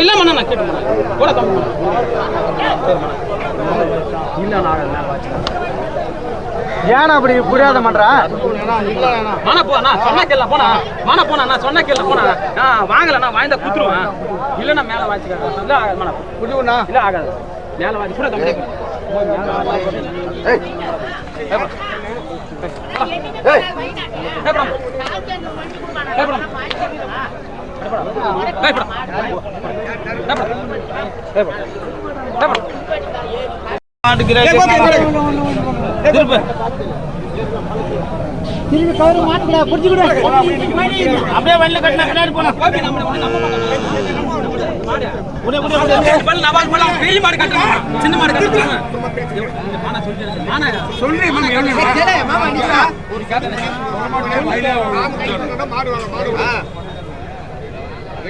இல்ல மண்ணா நான் கேட்டு கூட கம்மி இல்ல நான் ஏன் அப்படி புரியாத மாட்டா மன போ நான் சொன்ன கேள்ல போனா மன போனா நான் சொன்ன கேள்ல போனா நான் வாங்கல நான் வாய்ந்தா குத்துருவேன். இல்ல நான் மேல வாங்கிக்கிறேன் இல்ல ஆகாது மன புரியுண்ணா இல்ல ஆகாது. மேல வாங்கி கூட கம்மி திருப்பி திரும்பி கவரு மாட்டுக்கடா புரிஞ்சு கூட அப்படியே வண்டியில கட்டினா பின்னாடி போனா பெரிய மாடு சின்ன மாடு. கட்டுறாங்க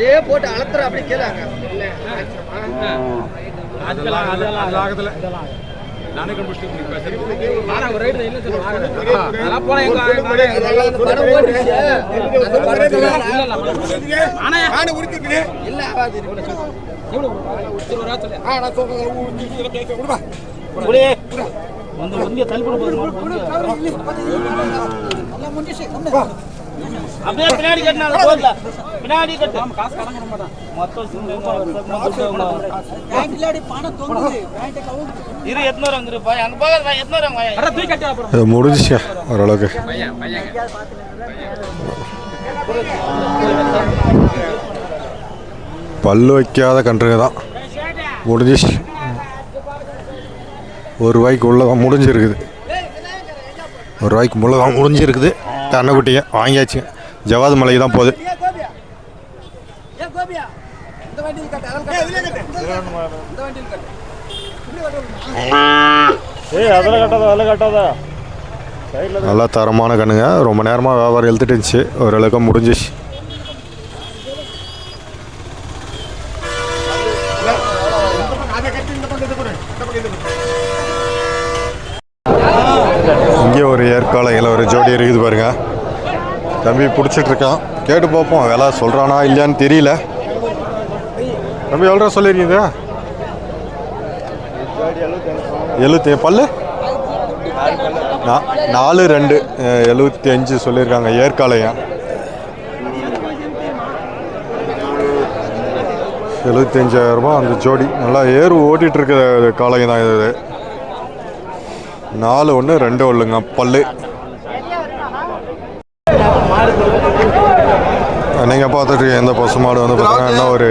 ஏ போட்டு அழுத்துற அப்படி கேளாங்க அதெல்லாம் அதெல்லாம் ஆனா ஒரு ரைடு இல்ல சார்? வாங்குறேன் அதெல்லாம் போனா எங்க படம் ஓடிச்சு அந்த படத்துல ஆனா நானே இல்ல ஆகாது எவ்வளவு ஒரு ரூபா சொல்லு ஆ நான் சொல்றேன். வந்து வந்து தள்ளிப்பட அப்படியே பின்னாடி போடல பின்னாடி கட்டு. காசு மொத்தம் பணம் தொங்குது இரு அங்க தூக்கி முடிஞ்சிச்சு ஓரளவுக்கு. பல்லு வைக்காத கன்றுங்க தான். முடிஞ்சிச்சு. ஒரு ரூபாய்க்கு உள்ளதான் முடிஞ்சிருக்குது. ஒரு ரூபாய்க்கு முள்ளதான் முடிஞ்சிருக்குது. கண்ணுக்குட்டிங்க வாங்கியாச்சுங்க ஜவாது மலைக்கு தான் போகுது. நல்லா தரமான கண்ணுங்க. ரொம்ப நேரமாக வியாபாரம் எழுத்துட்டு இருந்துச்சு. ஓரளவுக்கு முடிஞ்சிச்சு அதை கட்டி இந்த பக்கம் இது கொடு இந்த பக்கம் இது கொடு இங்கே ஒரு ஏற்காலையில் ஒரு ஜோடி இருக்குது பாருங்க தம்பி பிடிச்சிட்டு இருக்கான் கேட்டு பார்ப்போம் விலை சொல்கிறானா இல்லையான்னு தெரியல. தம்பி எவ்வளோ சொல்லியிருக்கீங்க எழுபத்தி பல்லு? நா- நாலு ரெண்டு எழுபத்தி அஞ்சு சொல்லியிருக்காங்க ஏற்காலையம் எழுபத்தஞ்சாயிரரூபா அந்த ஜோடி. நல்லா ஏறு ஓட்டிகிட்டு இருக்கிற காளையம் தான் இது. நாலு ஒன்று ரெண்டு ஒன்றுங்க பல்லு. நீங்கள் பார்த்துட்டு எந்த பசு மாடு வந்து பார்த்தீங்கன்னா இன்னும் ஒரு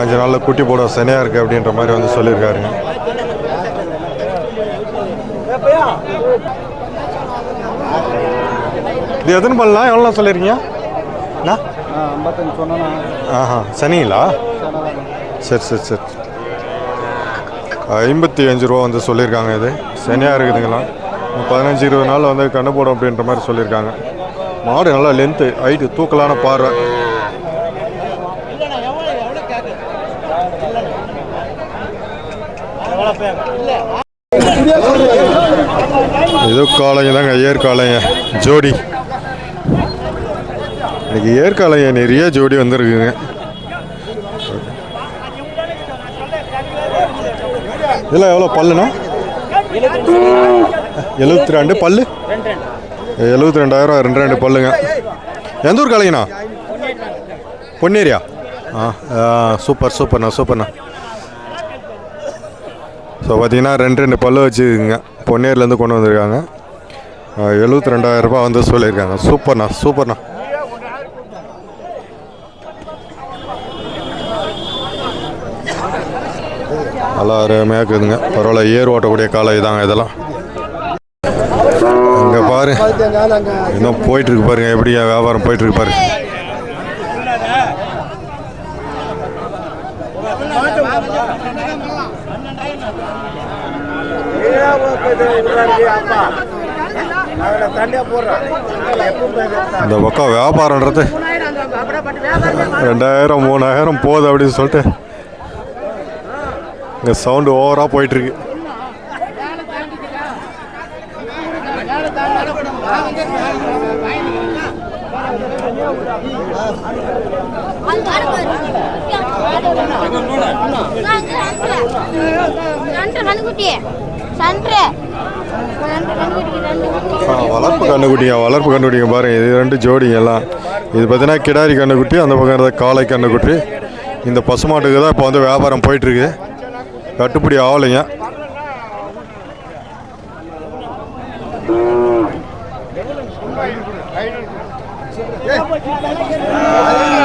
அஞ்சு நாளில் குட்டி போட சனியாக இருக்குது அப்படின்ற மாதிரி வந்து சொல்லியிருக்காருங்க இது எதுன்னு பண்ணலாம் எவ்வளோ சொல்லியிருக்கீங்க? ஆஹா சனிங்களா? சரி சரி சரி. ஐம்பத்தி அஞ்சு ரூபா வந்து சொல்லியிருக்காங்க இது. சனியாக இருக்குதுங்களா? பதினஞ்சு இருபது நாள் வந்து கண்ணு போடும் அப்படின்ற மாதிரி சொல்லியிருக்காங்க. மாடு நல்லா லென்த்து ஹைட்டு தூக்கலான பார்வை. இது காலைங்க தாங்க ஏற்காலைங்க ஜோடி. இன்னைக்கு ஏற்காலைங்க நிறைய ஜோடி வந்துருக்குங்க. இதில் எவ்வளோ பல்லுண்ணா? எழுபத்தி ரெண்டு பல்லு. எழுபத்தி ரெண்டாயிரம் ரெண்டு ரெண்டு பல்லுங்க. எந்த ஊர் காளைங்கண்ணா பொன்னேரியா. ஆ சூப்பர் சூப்பர்ண்ணா சூப்பர்ண்ணா. ஸோ பார்த்தீங்கன்னா ரெண்டு ரெண்டு பல்லு வச்சுருக்குங்க பொன்னேரிலேருந்து கொண்டு வந்திருக்காங்க. எழுபத்தி ரெண்டாயிரரூபா வந்து சொல்லியிருக்காங்க. சூப்பர்ண்ணா சூப்பர்ண்ணா. நல்லா அருமையாக இருக்குதுங்க. பரவாயில்ல ஏர் ஓட்டக்கூடிய காலை இதாங்க இதெல்லாம். பாரு. இன்னும் போயிட்டு இருக்கு பாருங்க எப்படி வியாபாரம் போயிட்டு இருக்கு பாரு. இந்த பக்கம் வியாபாரன்றது ரெண்டாயிரம் மூணாயிரம் போகுது அப்படின்னு சொல்லிட்டு. இங்கே சவுண்டு ஓவராக போயிட்டுருக்கு வளர்ப்பு கண்ணுக்குட்டிங்க வளர்ப்பு கண்ணுக்குட்டிங்க பாருங்கள் இது ரெண்டு ஜோடிங்க எல்லாம். இது பார்த்தீங்கன்னா கிடாரி கண்ணுக்குட்டி அந்த பக்கம் இருந்த காளை கண்ணுக்குட்டி. இந்த பசுமாட்டுக்கு தான் இப்போ வந்து வியாபாரம் போயிட்டுருக்கு. கட்டுப்படி ஆகலைங்க. Yeah.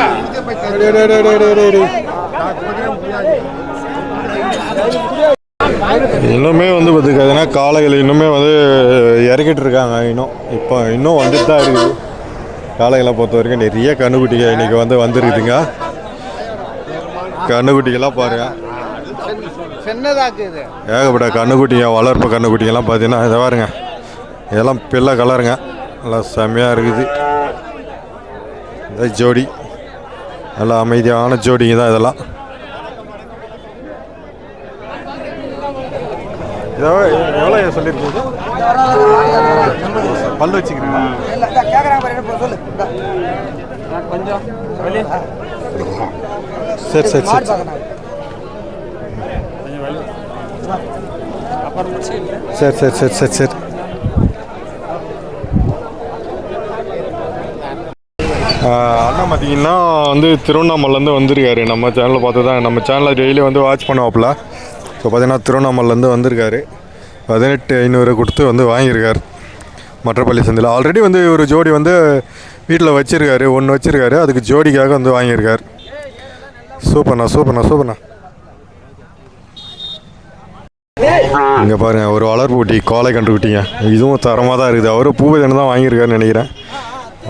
இன்னுமே வந்து பார்த்துக்காதுன்னா காளைகள் இன்னுமே வந்து இறக்கிட்டு இருக்காங்க. இன்னும் இப்போ இன்னும் வந்துட்டு தான் இருக்குது. காளைகளை பொறுத்த வரைக்கும் நிறைய கண்ணுக்குட்டிகள் இன்னைக்கு வந்து வந்துருக்குதுங்க. கண்ணுக்குட்டிகள்லாம் பாருங்க. ஏகப்பட்ட கண்ணுக்குட்டிங்க வளர்ப்பு கண்ணுக்குட்டிங்கெல்லாம் பார்த்தீங்கன்னா இதை பாருங்க. இதெல்லாம் பிள்ளை கலருங்க. நல்லா செம்மையாக இருக்குது. இந்த ஜோடி. நல்லா அமைதியான ஜோடிங்க தான் இதெல்லாம். இதோ எவ்வளோ சொல்லியிருக்கீங்க? பல் வச்சுக்கிறீங்களா? சரி சரி சரி. சரி சரி சரி சரி சரி. அண்ணா பார்த்தீங்கன்னா வந்து திருவண்ணாமலேருந்து வந்திருக்காரு. நம்ம சேனலில் பார்த்து தான் நம்ம சேனலை டெய்லி வந்து வாட்ச் பண்ணுவாப்பில். ஸோ பார்த்தீங்கன்னா திருவண்ணாமலேருந்து வந்திருக்காரு. பதினெட்டு ஐநூறு கொடுத்து வந்து வாங்கியிருக்காரு. மற்றப்பள்ளி சந்தையில். ஆல்ரெடி வந்து ஒரு ஜோடி வந்து வீட்டில் வச்சுருக்காரு ஒன்று வச்சுருக்காரு. அதுக்கு ஜோடிக்காக வந்து வாங்கியிருக்காரு. சூப்பர்ண்ணா சூப்பர்ண்ணா சூப்பர்ண்ணா. இங்கே பாருங்கள் ஒரு வளர்ப்பு குட்டி கோலை கன்று இதுவும் தரமாக தான் இருக்குது அவரும் பூவதன் தான் வாங்கியிருக்காருன்னு நினைக்கிறேன்.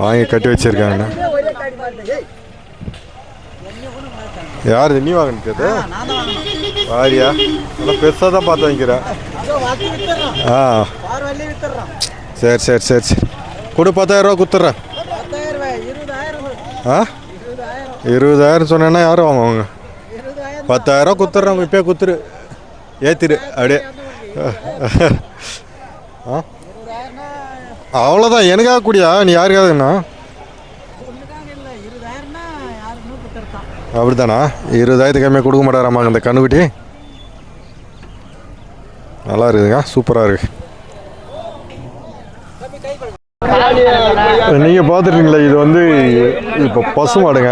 வாங்கி கட்டி வச்சிருக்காங்கண்ணா. யார் நீ வாங்கினது வாரியா? நல்லா பெருசாக தான் பார்த்து வாங்கிக்கிறேன் ஆ. சரி சரி சரி சரி. கொடு பத்தாயிரரூவா கொடுத்துட்றேன் ஆ? இருபதாயிரம் சொன்னேன்னா யாரும் வாங்குவாங்க பத்தாயிரரூவா பத்தாயிரம் கொடுத்துட்றேன் இப்போயே கொடுத்துரு ஏற்றிரு அப்படியே. ஆ. அவ்வளோதான் எனக்காக கூடியா? நீ யாருக்காகண்ணா அப்படிதானா இருபதாயிரத்துக்கு கம்மியாக கொடுக்க மாட்டாராமா இந்த கண்ணுக்குட்டி நல்லா இருக்குதுங்க. சூப்பராக இருக்கு. நீங்கள் பார்த்துட்டீங்களா இது வந்து இப்போ பசு மாடுங்க.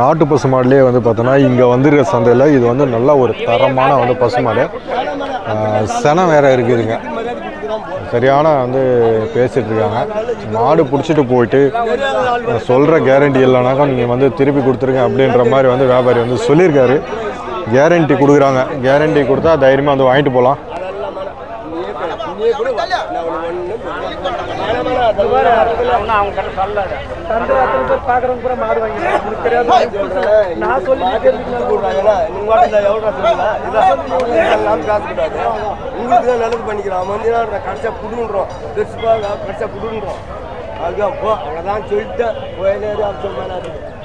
நாட்டு பசு மாடுலேயே வந்து பார்த்தோன்னா இங்கே வந்துருக்க சந்தையில் இது வந்து நல்ல ஒரு தரமான வந்து பசு மாடு. செனம் வேற இருக்குதுங்க. சரியான வந்து பேசிகிட்டு இருக்காங்க மாடு பிடிச்சிட்டு போயிட்டு சொல்கிற கேரண்டி இல்லைனாக்கா நீங்கள் வந்து திருப்பி கொடுத்துருங்க அப்படின்ற மாதிரி வந்து வியாபாரி வந்து சொல்லியிருக்காரு. கேரண்டி கொடுக்குறாங்க. கேரண்டி கொடுத்தா தைரியமாக வந்து வாங்கிட்டு போகலாம் பாக்குறவங்க கூட மாடு வாங்கி நான் சொல்லி உங்களுக்கு தான் நல்லது பண்ணிக்கிறோம். அவன் வந்து என்ன கடைசியாக புடுன்றோம் கடைசியாக புடுன்றோம் அதுதான் போ அவ்வளோதான் சொல்லிட்டு போயினே அப்படி அஹ்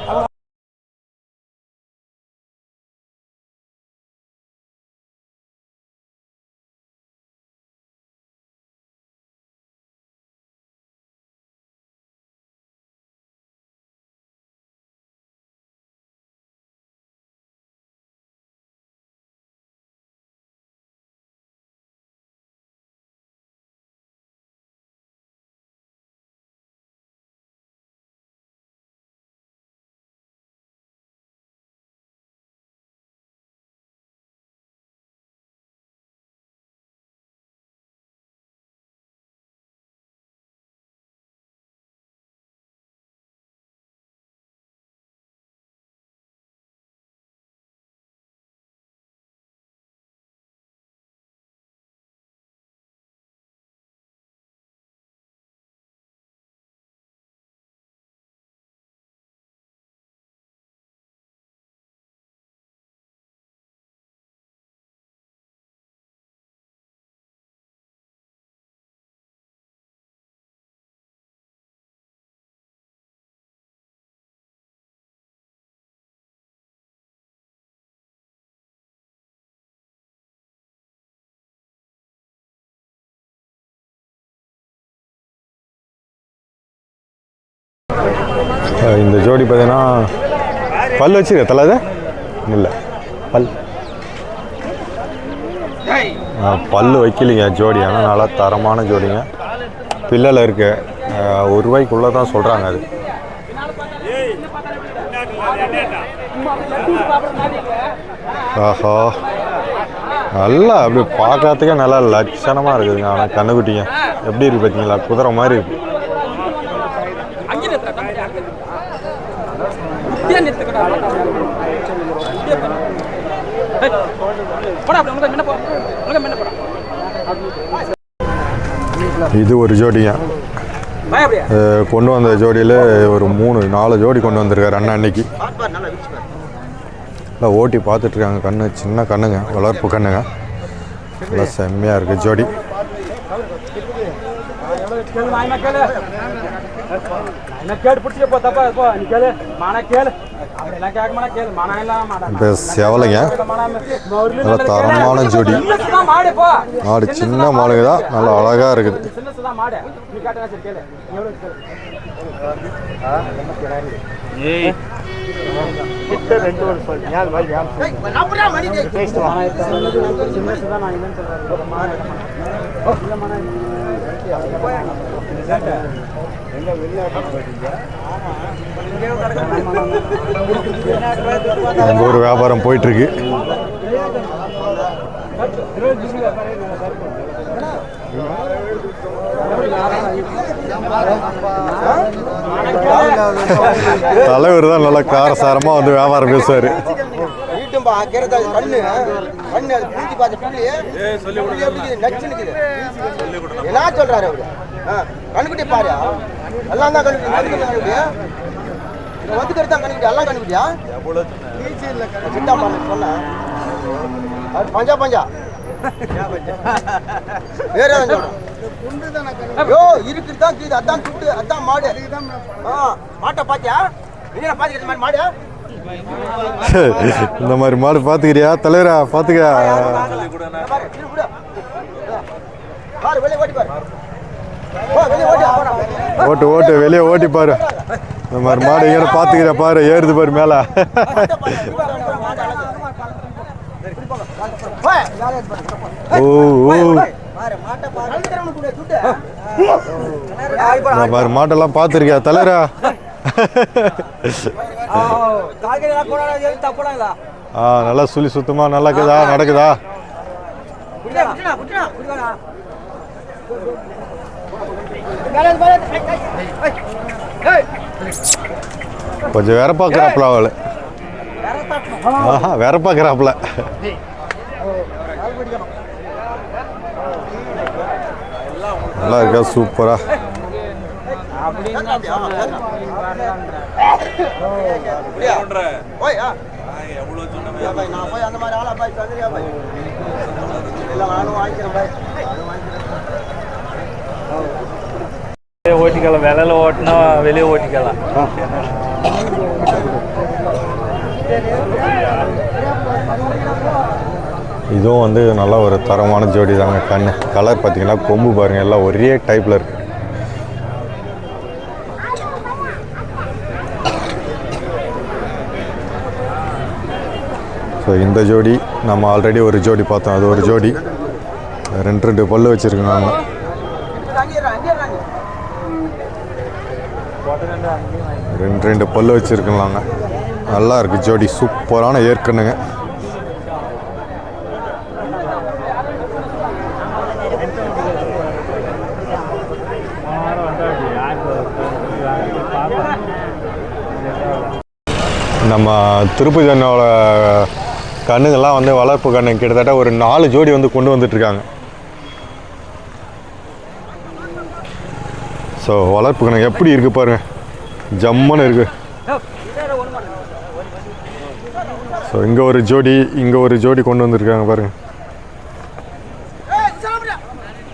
இந்த ஜோடி பார்த்தீங்கன்னா பல் வச்சிருக்க தலை அது இல்லை. பல். பல் வைக்கலிங்க ஜோடி ஆனால் நல்லா தரமான ஜோடிங்க. பில்லில் இருக்கு ஒரு ரூபாய்க்குள்ளே தான் சொல்கிறாங்க அது. ஆஹா. நல்லா அப்படி பார்க்கறதுக்கே நல்லா லட்சணமாக இருக்குதுங்க ஆனால் கண்ணுக்குட்டிங்க. எப்படி இருக்குது பார்த்தீங்களா? குதிரை மாதிரி இருக்குது அங்கே நிறுத்துறா இப்படியே நிறுத்துக்கடா இப்படியே பண்ணு. ஏய், போடா அப்படி உனக்கு முன்ன போ உனக்கு முன்ன போடா இது ஒரு அஹ் கொண்டு வந்த ஜோடியில் ஒரு மூணு நாலு ஜோடி கொண்டு வந்திருக்காரு அண்ணன் அன்னைக்கு. இல்லை ஓட்டி பார்த்துட்ருக்காங்க கண்ணு சின்ன கண்ணுங்க வளர்ப்பு கண்ணுங்க. நல்லா செம்மையாக இருக்குது ஜோடி. இப்போ செவலைங்க நல்லா தரமான ஜோடி மாடு சின்ன மாடுங்க தான் நல்லா அழகாக இருக்குது சின்னசுதான் மாடு நீ எங்கள் ஊர் வியாபாரம் போயிட்டுருக்கு. தலைவர் தான் நல்லா காரசாரமாக வந்து வியாபாரம் பேசுவார். வீட்டும்பா கேரதா கண்ணு கண்ணு அது பூச்சி பார்த்த பிள்ளை நச்சு நிக்குது என்ன சொல்றாரு அவரு? கண்ணுக்குட்டி பாரு. எல்லாம் தான் கண்ணுக்குட்டி. கண்ணுக்குட்டியா இவன் வந்து தான் கண்ணுக்குட்டி? எல்லாம் கண்ணுக்குட்டியா? சிட்டா பண்ண சொன்னேன். அது பஞ்சா பஞ்சா. வேற ஏதாவது சொல்றேன் ஐயோ இருக்குது தான் கீது. அதான் துட்டு அதான் மாடு. ஆ மாட்டை பாத்தியா? நீங்க மாடு? இந்த மாதிரி மாடு பார்த்துக்கிறியா தலைவரா பார்த்துக்க ஓட்டி ஓட்டி வெளியே ஓட்டி பாரு. இந்த மாதிரி மாடு எங்கே பார்த்துக்கிறியா பாரு ஏறுது பாரு மேலே. ஓ ஓ பாரு, மாட்டெல்லாம் பார்த்துருக்கியா தலைவரா? ஆ நல்லா சுழி சுத்தமாக நல்லா இருக்குதா? நடக்குதா? கொஞ்சம் வேற பார்க்குறாப்புல அவள். ஆஹா வேற பார்க்குறாப்புல. நல்லா இருக்கா? சூப்பரா அப்படியா? போய், ஆ. ஐயா, பாய், நான் போய் அந்த மாதிரி ஆளா பாய், சந்திரியா பாய். நானும் வாங்கிக்கிறேன் பாய். நானும் வாங்கிக்கிறேன். ஓட்டிக்கலாம் விலையில ஓட்டினா வெளியே ஓட்டிக்கலாம் இதுவும் வந்து நல்ல ஒரு தரமான ஜோடி தாங்க கண்ணு கலர் பார்த்தீங்கன்னா கொம்பு பாருங்க எல்லாம் ஒரே டைப்பில் இருக்கு ஸோ இந்த ஜோடி நம்ம ஆல்ரெடி ஒரு ஜோடி பார்த்தோம். அது ஒரு ஜோடி. ரெண்டு ரெண்டு பல்லு வச்சுருக்கோங்க. ரெண்டு ரெண்டு பல்லு வச்சுருக்கலாங்க. நல்லா இருக்கு ஜோடி. சூப்பரான ஏற்கனுங்க நம்ம திருப்பதி அண்ணாவோட கண்ணுங்கள்லாம் வந்து வளர்ப்பு கண்ணு கிட்டத்தட்ட ஒரு நாலு ஜோடி வந்து கொண்டு வந்துட்டுருக்காங்க. ஸோ வளர்ப்பு கண்ணு எப்படி இருக்குது பாருங்க. ஜம்முன்னு இருக்குது ஸோ இங்கே ஒரு ஜோடி இங்கே ஒரு ஜோடி கொண்டு வந்திருக்காங்க பாருங்க.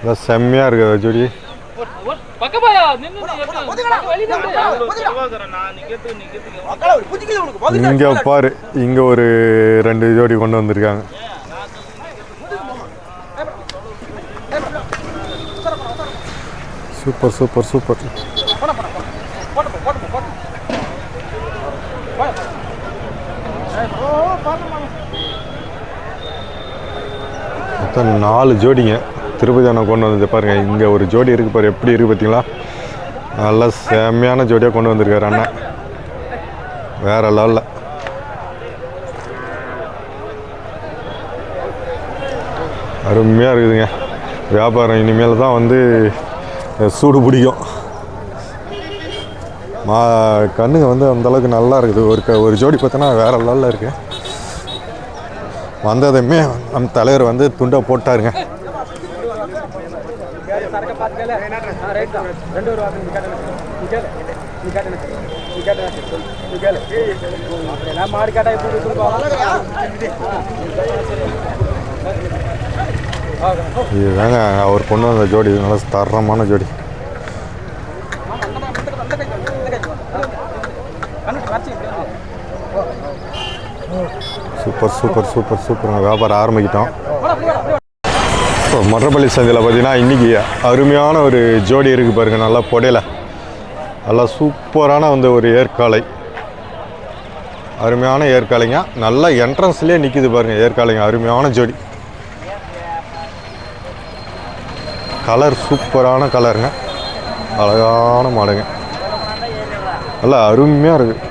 அதான் செம்மையாக இருக்குது அந்த ஜோடி. இங்கே பாரு இங்கே ஒரு ரெண்டு ஜோடி கொண்டு வந்திருக்காங்க. Super super super. மொத்தம் நாலு ஜோடிங்க. திருப்பதி அண்ணன் கொண்டு வந்து பாருங்க. இங்கே ஒரு ஜோடி இருக்கு பாரு. எப்படி இருக்கு பார்த்தீங்களா நல்லா செம்மையான ஜோடியாக கொண்டு வந்திருக்காரு அண்ணன் வேற லெவலில். அருமையாக இருக்குதுங்க. வியாபாரம் இனிமேல் தான் வந்து சூடு பிடிக்கும். மா கண்ணுங்க வந்து அந்த அளவுக்கு நல்லா இருக்குது. ஒரு க ஒரு ஜோடி பார்த்தோன்னா வேற லெவலில் இருக்குது வந்ததுமே நம் தலைவர் வந்து துண்டை போட்டாருங்க. ரைட் தான். ரெண்டு அப்படி எல்லாம் மாடு இதுதாங்க அவர் கொண்டு வந்த ஜோடி. நல்ல தரமான ஜோடி. சூப்பர் சூப்பர் சூப்பர் சூப்பர் சூப்பருங்க. வியாபாரம் ஆரம்பிக்கிட்டோம். இப்போ மற்றப்பள்ளி சந்தையில் பார்த்தீங்கன்னா இன்றைக்கி அருமையான ஒரு ஜோடி இருக்குது பாருங்கள் நல்லா புடையில. நல்லா சூப்பரான வந்து ஒரு ஏற்காலை. அருமையான ஏற்காலைங்க. நல்லா என்ட்ரன்ஸ்லேயே நிற்கிது பாருங்கள் ஏற்காலைங்க. அருமையான ஜோடி. கலர் சூப்பரான கலருங்க அழகான மாடுங்க. நல்லா அருமையாக இருக்குது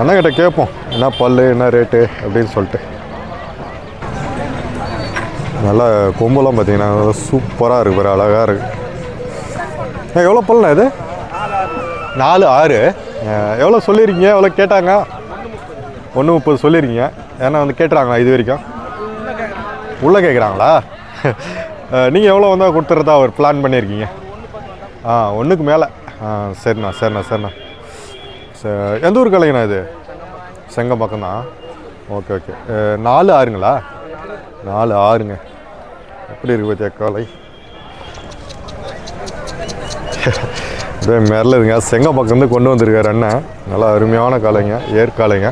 அண்ணங்கிட்ட கேட்போம் என்ன பல்லு என்ன ரேட்டு அப்படின்னு சொல்லிட்டு. நல்லா கொம்பெல்லாம் பார்த்தீங்கன்னா சூப்பராக இருக்குது பாரு அழகாக இருக்குது ஏ எவ்வளோ பல்லுண்ணா இது? நாலு ஆறு. எவ்வளோ சொல்லியிருக்கீங்க? எவ்வளோ கேட்டாங்க? ஒன்று முப்பது சொல்லியிருக்கீங்க. ஏன்னா வந்து கேட்டுறாங்களா இது வரைக்கும்? உள்ளே கேட்குறாங்களா நீங்கள் எவ்வளோ வந்தால் கொடுத்துறதா ஒரு பிளான் பண்ணியிருக்கீங்க? ஆ ஒன்றுக்கு மேலே. ஆ சரிண்ணா சரிண்ணா சரிண்ணா. ச- எந்த ஊர் கலைங்கண்ணா இது? செங்கம்பாக்கம் தான் ஓகே. ஓகே நாலு ஆறுங்களா? நாலு ஆறுங்க. எப்படி இருக்கு பார்த்தியா காலை? இதே மிரலுதுங்க செங்கம்பாக்கம்லேருந்து கொண்டு வந்திருக்காரு அண்ணன். நல்லா அருமையான காளைங்க ஏற்காலைங்க.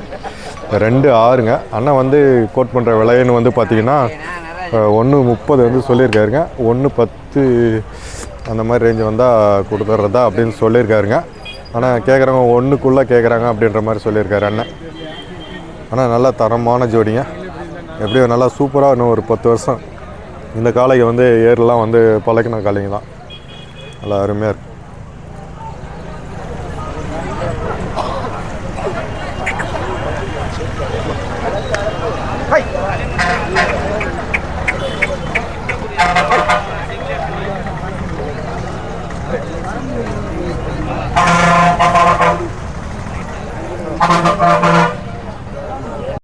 ரெண்டு ஆறுங்க. அண்ணன் வந்து கோட் பண்ணுற விலைன்னு வந்து பார்த்தீங்கன்னா ஒன்று முப்பது வந்து சொல்லியிருக்காருங்க. ஒன்று பத்து அந்த மாதிரி ரேஞ்சு வந்தால் கொடுத்துட்றதா அப்படின்னு சொல்லியிருக்காருங்க. ஆனால் கேட்குறவங்க ஒன்றுக்குள்ளே கேட்குறாங்க அப்படின்ற மாதிரி சொல்லியிருக்காரு அண்ணன். ஆனால் நல்லா தரமான ஜோடிங்க. எப்படியோ நல்லா சூப்பராக இன்னும் ஒரு பத்து வருஷம். இந்த காளைக்கு வந்து ஏர்லாம் வந்து பழக்கின காளைங்க தான் நல்லா அருமையாக இருக்குது